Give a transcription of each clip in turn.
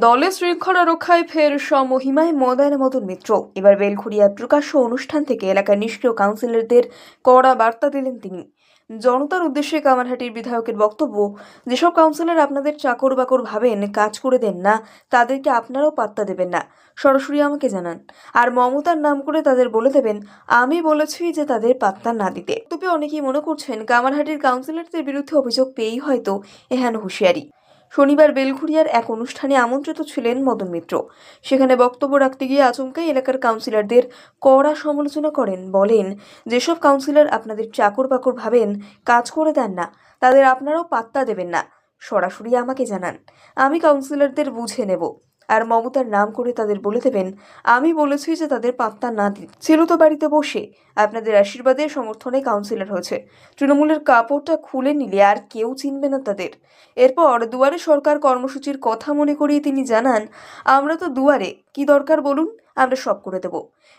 দলে শৃঙ্খলা রক্ষায় ফের সমহিমায় মদায়ন মদন মিত্র। এবার বেলঘুরিয়া প্রকাশ্য অনুষ্ঠান থেকে এলাকার নিষ্ক্রিয় কাউন্সিলরদের কড়া বার্তা দিলেন তিনি। জনতার উদ্দেশ্যে কামারহাটির বিধায়কের বক্তব্য, যেসব কাউন্সিলর আপনাদের চাকর বাকর ভাবেন, কাজ করে দেন না, তাদেরকে আপনারাও পাত্তা দেবেন না। সরাসরি আমাকে জানান। আর মমতার নাম করে তাদের বলে দেবেন, আমি বলেছি যে তাদের পাত্তা না দিতে। তবে অনেকেই মনে করছেন, কামারহাটির কাউন্সিলরদের বিরুদ্ধে অভিযোগ পেয়েই হয়তো এহেন হুঁশিয়ারি। শনিবার বেলঘুরিয়ার এক অনুষ্ঠানে আমন্ত্রিত ছিলেন মদন মিত্র। সেখানে বক্তব্য রাখতে গিয়ে আচমকাই এলাকার কাউন্সিলরদের কড়া সমালোচনা করেন, বলেন, যেসব কাউন্সিলর আপনাদের চাকর বাকর ভাবেন, কাজ করে দেন না, তাদের আপনারাও পাত্তা দেবেন না। সরাসরি আমাকে জানান। আমি কাউন্সিলরদের বুঝে নেব। আর মমতার নাম করে তাদের বলে দেবেন, আমি বলেছি যে তাদের পাত্তা না দিন ছিল তো বাড়িতে বসে। আপনাদের আশীর্বাদে সমর্থনে কাউন্সিলর হয়েছে। তৃণমূলের কাপড়টা খুলে নিলে আর কেউ চিনবে না তাদের। এরপর দুয়ারে সরকার কর্মসূচির কথা মনে করিয়ে তিনি জানান, আমরা তো দুয়ারে, কি দরকার বলুন? আমরা সব করে দেব।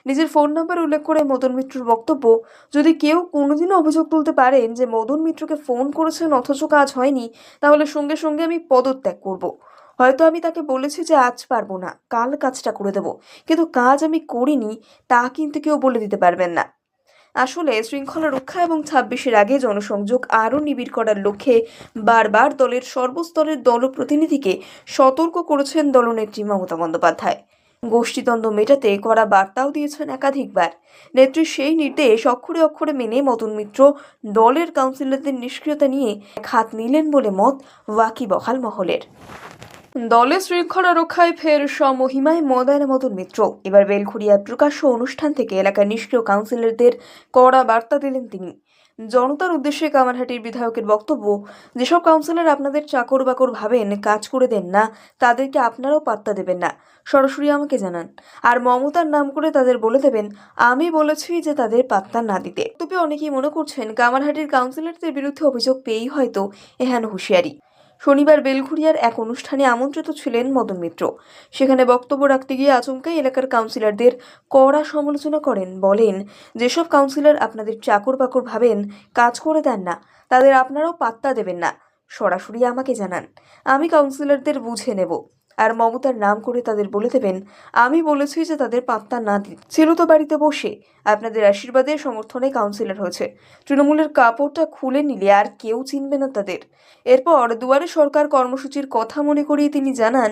নিজের ফোন নাম্বার উল্লেখ করে মদন মিত্রর বক্তব্য, যদি কেউ কোনোদিনও অভিযোগ তুলতে পারেন যে মদন মিত্রকে ফোন করেছেন অথচ কাজ হয়নি, তাহলে সঙ্গে সঙ্গে আমি পদত্যাগ করব। হয়তো আমি তাকে বলেছি যে আজ পারব না, কাল কাজটা করে দেব। কিন্তু কাজ আমি করিনি, তা কিন্তু কেউ বলে দিতে পারবেন না। আসলে শৃঙ্খলা রক্ষা এবং ছাব্বিশের আগে জনসংযোগ আরও নিবিড় করার লক্ষ্যে বারবার দলের সর্বস্তরের দলপ্রতিনিধিকে সতর্ক করেছেন দলনেত্রী মমতা বন্দ্যোপাধ্যায়। গোষ্ঠীদ্বন্দ্ব মেটাতে করা বার্তাও দিয়েছেন একাধিকবার। নেত্রীর সেই নির্দেশ অক্ষরে অক্ষরে মেনে মদন মিত্র দলের কাউন্সিলরদের নিষ্ক্রিয়তা নিয়ে হাত নিলেন বলে মত ওয়াকিবহাল মহলের। দলের শৃঙ্খলা রক্ষায় ফের সমহিমায় মদায়ন মদন মিত্র। এবার বেলঘুরিয়া প্রকাশ্য অনুষ্ঠান থেকে এলাকার নিষ্ক্রিয় কাউন্সিলরদের কড়া বার্তা দিলেন তিনি। জনতার উদ্দেশ্যে কামারহাটির বিধায়কের বক্তব্য, যেসব কাউন্সিলর আপনাদের চাকর বাকর ভাবেন, কাজ করে দেন না, তাদেরকে আপনারাও পাত্তা দেবেন না। সরাসরি আমাকে জানান। আর মমতার নাম করে তাদের বলে দেবেন, আমি বলেছি যে তাদের পাত্তা না দিতে। তবে অনেকেই মনে করছেন, কামারহাটির কাউন্সিলরদের বিরুদ্ধে অভিযোগ পেয়েই হয়তো এহেন হুঁশিয়ারি। শনিবার বেলঘুরিয়ার এক অনুষ্ঠানে আমন্ত্রিত ছিলেন মদন মিত্র। সেখানে বক্তব্য রাখতে গিয়ে আচমকাই এলাকার কাউন্সিলরদের কড়া সমালোচনা করেন, বলেন, যেসব কাউন্সিলর আপনাদের চাকর বাকর ভাবেন, কাজ করে দেন না, তাদের আপনারাও পাত্তা দেবেন না। সরাসরি আমাকে জানান। আমি কাউন্সিলরদের বুঝে নেব। আর মমতার নাম করে তাদের বলে দেবেন, আমি বলেছি যে তাদের পাত্তা না দিন ছিল তো বাড়িতে বসে। আপনাদের আশীর্বাদে সমর্থনে কাউন্সিলর হয়েছে। তৃণমূলের কাপড়টা খুলে নিলে আর কেউ চিনবে না তাদের। এরপর দুয়ারে সরকার কর্মসূচির কথা মনে করিয়ে তিনি জানান,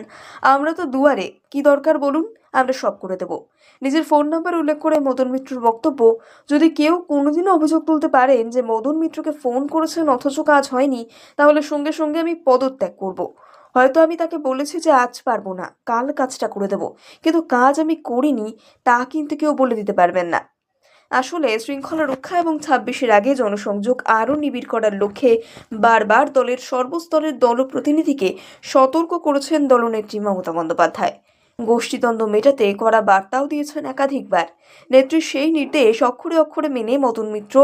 আমরা তো দুয়ারে, কি দরকার বলুন? আমরা সব করে দেব। নিজের ফোন নাম্বার উল্লেখ করে মদন মিত্রর বক্তব্য, যদি কেউ কোনোদিনও অভিযোগ তুলতে পারেন যে মদন মিত্রকে ফোন করেছেন অথচ কাজ হয়নি, তাহলে সঙ্গে সঙ্গে আমি পদত্যাগ করব। হয়তো আমি তাকে বলেছি যে আজ পারব না, কাল কাজটা করে দেব। কিন্তু কাজ আমি করিনি, তা কিন্তু কেউ বলে দিতে পারবেন না। আসলে শৃঙ্খলা রক্ষা এবং ছাব্বিশের আগে জনসংযোগ আরও নিবিড় করার লক্ষ্যে বারবার দলের সর্বস্তরের দলপ্রতিনিধিকে সতর্ক করেছেন দলনেত্রী মমতা বন্দ্যোপাধ্যায়। গোষ্ঠীদ্বন্দ্ব মেটাতে করা বার্তাও দিয়েছেন একাধিকবার। নেত্রীর সেই নির্দেশ অক্ষরে অক্ষরে মেনে মদন মিত্র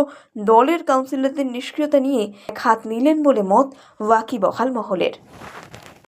দলের কাউন্সিলরদের নিষ্ক্রিয়তা নিয়ে হাত নিলেন বলে মত ওয়াকিবহাল মহলের।